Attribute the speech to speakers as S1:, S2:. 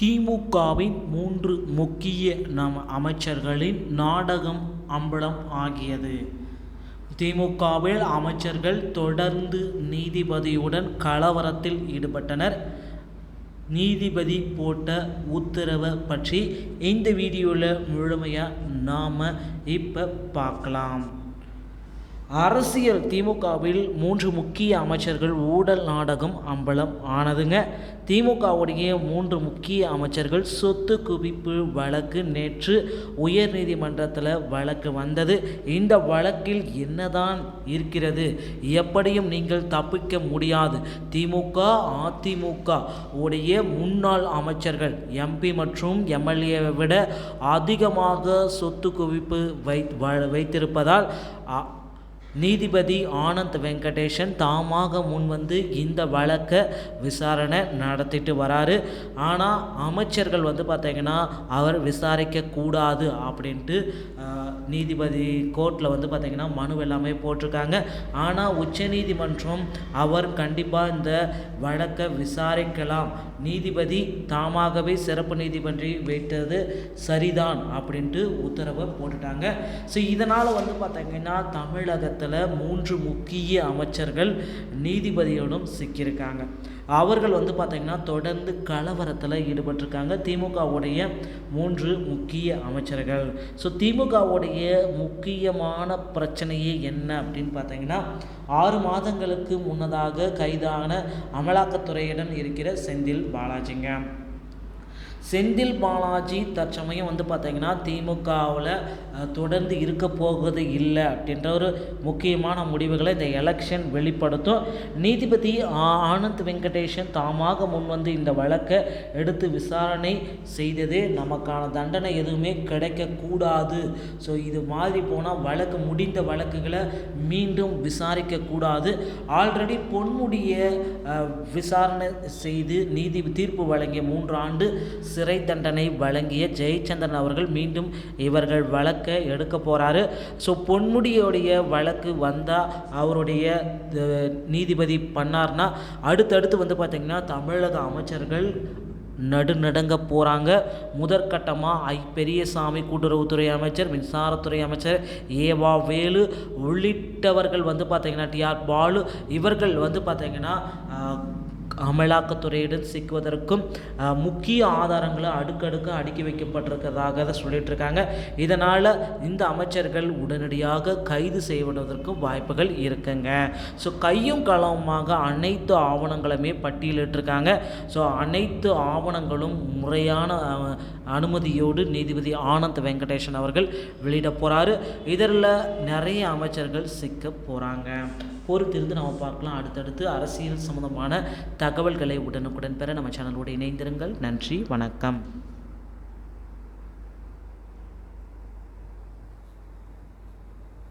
S1: திமுகவின் மூன்று முக்கிய நம் அமைச்சர்களின் நாடகம் அம்பலம் ஆகியது. திமுகவில் அமைச்சர்கள் தொடர்ந்து நீதிபதியுடன் கலவரத்தில் ஈடுபட்டனர். நீதிபதி போட்ட உத்தரவை பற்றி இந்த வீடியோவில் முழுமையாக நாம் இப்போ பார்க்கலாம். அரசியல் திமுகவில் மூன்று முக்கிய அமைச்சர்கள் ஊழல் நாடகம் அம்பலம் ஆனதுங்க. திமுகவுடைய மூன்று முக்கிய அமைச்சர்கள் சொத்து குவிப்பு வழக்கு நேற்று உயர்நீதிமன்றத்தில் வழக்கு வந்தது. இந்த வழக்கில் என்னதான் இருக்கிறது? எப்படியும் நீங்கள் தப்பிக்க முடியாது. திமுக அதிமுக உடைய முன்னாள் அமைச்சர்கள் எம்பி மற்றும் எம்எல்ஏவை விட அதிகமாக சொத்து குவிப்பு வை வைத்திருப்பதால் நீதிபதி ஆனந்த் வெங்கடேஷன் தாமாக முன்வந்து இந்த வழக்கை விசாரணை நடத்திட்டு வராரு. ஆனால் அமைச்சர்கள் வந்து பார்த்திங்கன்னா அவர் விசாரிக்கக்கூடாது அப்படின்ட்டு நீதிபதி கோர்ட்டில் வந்து பார்த்திங்கன்னா மனு எல்லாமே போட்டிருக்காங்க. ஆனால் உச்சநீதிமன்றம் அவர் கண்டிப்பாக இந்த வழக்கை விசாரிக்கலாம். நீதிபதி தாமாகவே சிறப்பு நீதிபதி வைத்தது சரிதான் அப்படின்ட்டு உத்தரவை போட்டுட்டாங்க. ஸோ இதனால் வந்து பார்த்திங்கன்னா தமிழகத்தில் மூன்று முக்கிய அமைச்சர்கள் நீதிபதியோடும் சிக்கியிருக்காங்க. அவர்கள் வந்து பார்த்திங்கன்னா தொடர்ந்து கலவரத்தில் ஈடுபட்டிருக்காங்க. திமுகவுடைய மூன்று முக்கிய அமைச்சர்கள். ஸோ திமுகவுடைய முக்கியமான பிரச்சனையே என்ன அப்படின்னு பார்த்தீங்கன்னா ஆறு மாதங்களுக்கு முன்னதாக கைதான அமலாக்கத்துறையிடம் இருக்கிற செந்தில் பாலாஜிங்க. செந்தில் பாலாஜி தற்சமயம் வந்து பார்த்திங்கன்னா திமுகவில் தொடர்ந்து இருக்க போகிறது இல்லை அப்படின்ற ஒரு முக்கியமான முடிவுகளை இந்த எலெக்ஷன் வெளிப்படுத்தும். நீதிபதி ஆனந்த் வெங்கடேஷன் தாமாக முன்வந்து இந்த வழக்கை எடுத்து விசாரணை செய்ததே. நமக்கான தண்டனை எதுவுமே கிடைக்கக்கூடாது. ஸோ இது மாதிரி போனால் வழக்கு முடிந்த வழக்குகளை மீண்டும் விசாரிக்கக்கூடாது. ஆல்ரெடி பொன்முடிய விசாரணை செய்து நீதி தீர்ப்பு வழங்கிய மூன்று ஆண்டு சிறை தண்டனை வழங்கிய ஜெயச்சந்திரன் அவர்கள் மீண்டும் இவர்கள் வழக்கை எடுக்க போகிறாரு ஸோ பொன்முடியோடைய வழக்கு வந்தால் அவருடைய நீதிபதி பண்ணார்னா அடுத்தடுத்து வந்து பார்த்திங்கன்னா தமிழக அமைச்சர்கள் நடுநடுங்க போகிறாங்க முதற்கட்டமாக ஐ பெரியசாமி கூட்டுறவுத்துறை அமைச்சர் மின்சாரத்துறை அமைச்சர் ஏவா வேலு உள்ளிட்டவர்கள் வந்து பார்த்திங்கன்னா டிஆர் பாலு இவர்கள் வந்து பார்த்திங்கன்னா அமலாக்கத்துறையுடன் சிக்குவதற்கும் முக்கிய ஆதாரங்களை அடுக்கடுக்க அடுக்கி வைக்கப்பட்டிருக்கிறதாக சொல்லிட்டு இருக்காங்க இதனால் இந்த அமைச்சர்கள் உடனடியாக கைது செய்வதற்கும் வாய்ப்புகள் இருக்குங்க. ஸோ கையும் களவுமாக அனைத்து ஆவணங்களுமே பட்டியலிட்டிருக்காங்க. ஸோ அனைத்து ஆவணங்களும் முறையான அனுமதியோடு நீதிபதி ஆனந்த் வெங்கடேஷன் அவர்கள் வெளியிட போகிறாரு இதில் நிறைய அமைச்சர்கள் சிக்க போகிறாங்க பொறுத்திருந்து நம்ம பார்க்கலாம். அடுத்தடுத்து அரசியல் சம்மந்தமான தகவல்களை உடனுக்குடன் பெற நம்ம சேனலோடு இணைந்திருங்கள். நன்றி வணக்கம்.